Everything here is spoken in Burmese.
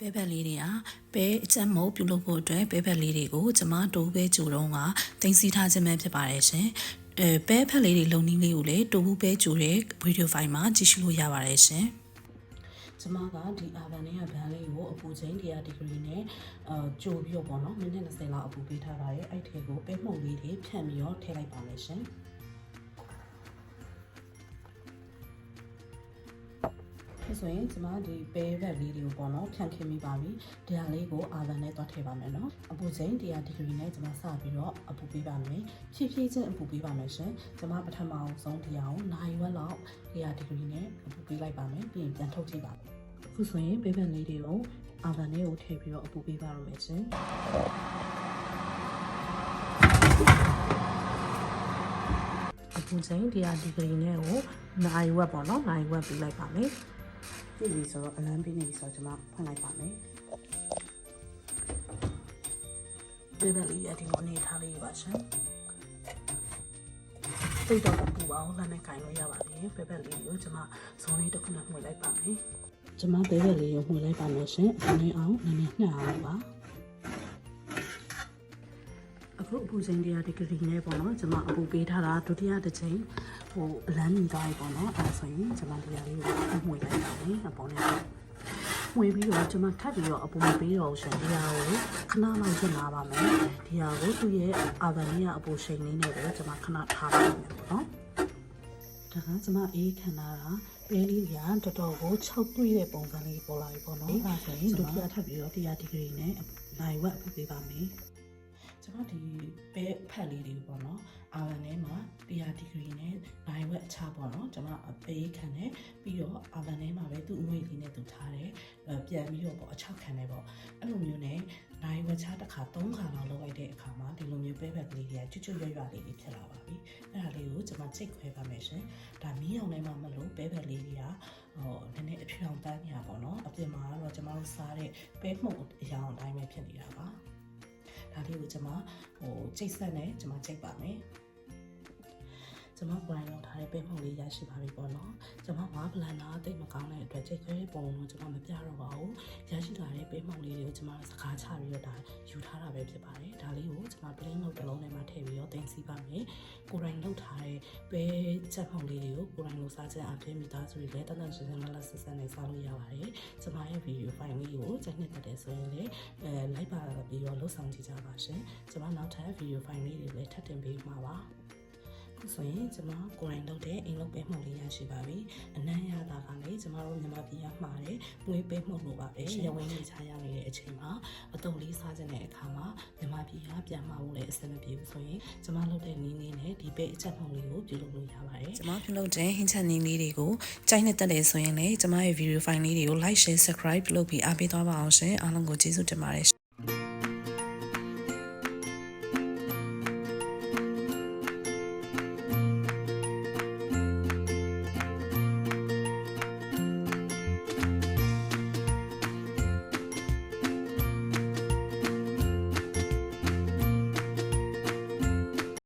ပဲဘက်လေးတွေကပဲအချက်မုတ်ပြုလုပ်ဖို့အတွက်ပဲဘက်လေးတွေကိုကျမတိုးပဲကြိုတော့ကတင်စီထားခြင်းပဲဖြစ်ပါတယ်ရှင်အဲပဲဖက်လေးတွေလုံနည်းလေးကိုလည်းတိုးဘူးပဲကြိုတဲ့ဗီဒီယိုဖိုင်မှာကြည့်ရှုလို့ရပါတယ်ရှင်ကျမကဒီအာဗန်နဲ့ဘန်လေးကိုအပူချိန်100ဒီဂရီနဲ့အာကြိုပြီးတော့ပေါ့နော်မိနစ်20လောက်အပူပေးထားပါတယ်အဲ့ထဲကိုပဲမှုန်လေးတွေဖြန့်ပြီးတော့ထည့်လိုက်ပါမယ်ရှင် ဒါဆိုရင်ကျမဒီပဲဘက်လေးတွေကိုပေါ့နော်ဖြန့်ခင်းမိပါပြီဒီဟာလေးကိုအာဗန်နဲ့တွားထည့်ပါမယ်နော်အပူချိန်100ဒီဂရီနဲ့ကျမစပြီးတော့အပူပေးပါမယ်ဖြည်းဖြည်းချင်းအပူပေးပါမယ်ရှင်ကျမပထမအောင်ဆုံးဒီဟာကိုနိုင်ဝက်လောက်100ဒီဂရီနဲ့အပူပေးလိုက်ပါမယ်ပြီးရင်ပြန်ထုတ်ကြည့်ပါမယ်အခုဆိုရင်ပဲဘက်လေးတွေကိုအာဗန်လေးကိုထည့်ပြီးတော့အပူပေးပါရမယ်ရှင်အပူချိန်100ဒီဂရီနဲ့ကိုနိုင်ဝက်ပေါ့နော်နိုင်ဝက်ပေးလိုက်ပါမယ် ကြည့်ပြီဆိုတော့အလန်းပေးနေပြီဆိုတော့ကျွန်မဖွင့်လိုက်ပါမယ်ဒီဘက်လေးရဒီလိုအနေထားလေးပါရှင်တိတ်တော့ပူအောင်လက်နဲ့ကင်လို့ရပါပြီဘက်ဘက်လေးကိုကျွန်မဇုံလေးတစ်ခုနဲ့မှွေလိုက်ပါမယ်ကျွန်မဘက်ဘက်လေးကိုမှွေလိုက်ပါမယ်ရှင်အနည်းအောင်နည်းနည်းနှံ့အောင်ပါ အခုအပူချိန်တရားဒီဂရီနဲ့ပေါ့နော်ကျွန်မအပူပေးထားတာဒုတိယတစ်ချိန်ဟိုအလန်းနေသွားပြီပေါ့နော်အဲဆိုရင်ကျွန်မတရားလေးကိုမှွေလိုက်ပါမယ်အပေါ်နဲ့ဝင်ပြီးတော့ကျွန်မထပ်ပြီးတော့အပူမပေးတော့ဘူးရှင်ဒီဟာကိုခဏလောက်ရလာပါမယ်ဒီဟာကိုသူ့ရဲ့အာဗန်လေးကအပူချိန်လေးနဲ့ပဲကျွန်မခဏထားပါမယ်ပေါ့နော်ဒါကကျွန်မအေးခံလာတာပဲလေးကတော်တော်ကို6တွေ့တဲ့ပုံစံလေးပေါ်လာပြီပေါ့နော်အဲဒါဆိုရင်ဒုတိယထပ်ပြီးတော့100ဒီဂရီနဲ့နိုင်ဝက်အပူပေးပါမယ် ကျွန်တော်ဒီပဲဖက်လေးတွေပေါ့နော်အာဗန်ထဲမှာ100ဒီဂရီနဲ့နိုင်ဝက်အခြားပေါ့နော်ကျွန်မအပေးခံတယ်ပြီးတော့အာဗန်ထဲမှာပဲသူ့အငွေ့လေးနဲ့သူထားတယ်အဲပြန်ပြီးတော့ပေါ့အချောက်ခံတယ်ပေါ့အဲ့လိုမျိုးနဲ့နိုင်ဝက်ခြားတစ်ခါ၃ခါလောက်လုပ်လိုက်တဲ့အခါမှာဒီလိုမျိုးပဲဖက်ကလေးတွေကကျွတ်ကျွတ်ရွရွလေးတွေဖြစ်လာပါပြီအဲ့ဒါလေးကိုကျွန်မချိတ်ခွဲပါမယ်ရှင်ဒါမီးအောင်ထဲမှာမလို့ပဲဖက်လေးတွေကဟိုနည်းနည်းအဖြောင်တန်းညာပေါ့နော်အပြင်မှာကတော့ကျွန်မတို့စားတဲ့ပဲမှုန့်အရောင်အတိုင်းပဲဖြစ်နေတာပါ ဒါလေးကိုကျွန်မဟိုချိတ်ဆက်နဲ့ကျွန်မချိတ်ပါမယ်ကျွန်မပလိုင်းလောက်ထားတဲ့ပဲမှုန့်လေးရရှိပါပြီပေါ့နော်ကျွန်မကပလန်နာတိတ်မကောင်းတဲ့အတွက်ချိတ်ခွဲပုံတော့ကျွန်မမပြတော့ပါဘူးရရှိလာတဲ့ပဲမှုန့်လေးတွေကိုကျွန်မစကားချပြီးတော့ဒါယူထားတာပဲဖြစ်ပါတယ်ဒါလေးကိုကျွန်မ plain လုပ်တစ်လုံးထဲမှာထည့်ပြီးတော့တင်စီပါမယ်ကိုရိုင်းလုပ်ထားတဲ့ပဲချက်မှုန့်လေးတွေကိုကိုရိုင်းလုပ်စားချက်အပြင်မိသားစုတွေလည်းတန်တန်ဆွေးဆွေးနွေးလက်ဆက်ဆက်နဲ့စားလို့ရပါတယ်ကျွန်မရဲ့ video file လေးကိုချက်နှစ်တက်တယ်ဆိုရင်လည်းအဲ like ပါပြီးတော့လှုပ်ဆောင်ကြည့်ကြပါရှင်ကျွန်မနောက်ထပ် video file လေးတွေလည်းထပ်တင်ပေးမှာပါအခုဆိုရင်ကျွန်မကိုယ်တိုင်လုပ်တဲ့အိမ်လုပ်ပဲမှုလေးရရှိပါပြီအနမ်းရတာကလည်းကျွန်တော်တို့မြန်မာပြည်ကမှာတဲ့မွေးပဲမှုလို့ပါပဲရဝင်းနေချရနေတဲ့အချိန်မှာအတုံးလေးစားခြင်းတဲ့အခါမှာမြန်မာပြည်ကပြန်มาဖို့လည်းအဆင်မပြေဘူးဆိုရင်ကျွန်မလုပ်တဲ့နည်းနည်းနဲ့ဒီပဲအချက်မှုလေးကိုပြုလုပ်လို့ရပါတယ်ကျွန်မပြုလုပ်တဲ့ဟင်းချက်နည်းလေးတွေကိုကြိုက်နေတတ်တယ်ဆိုရင်လည်းကျွန်မရဲ့ video file လေးတွေကို like share subscribe လုပ်ပြီးအားပေးသွားပါအောင်ရှင်အားလုံးကိုကျေးဇူးတင်ပါတယ်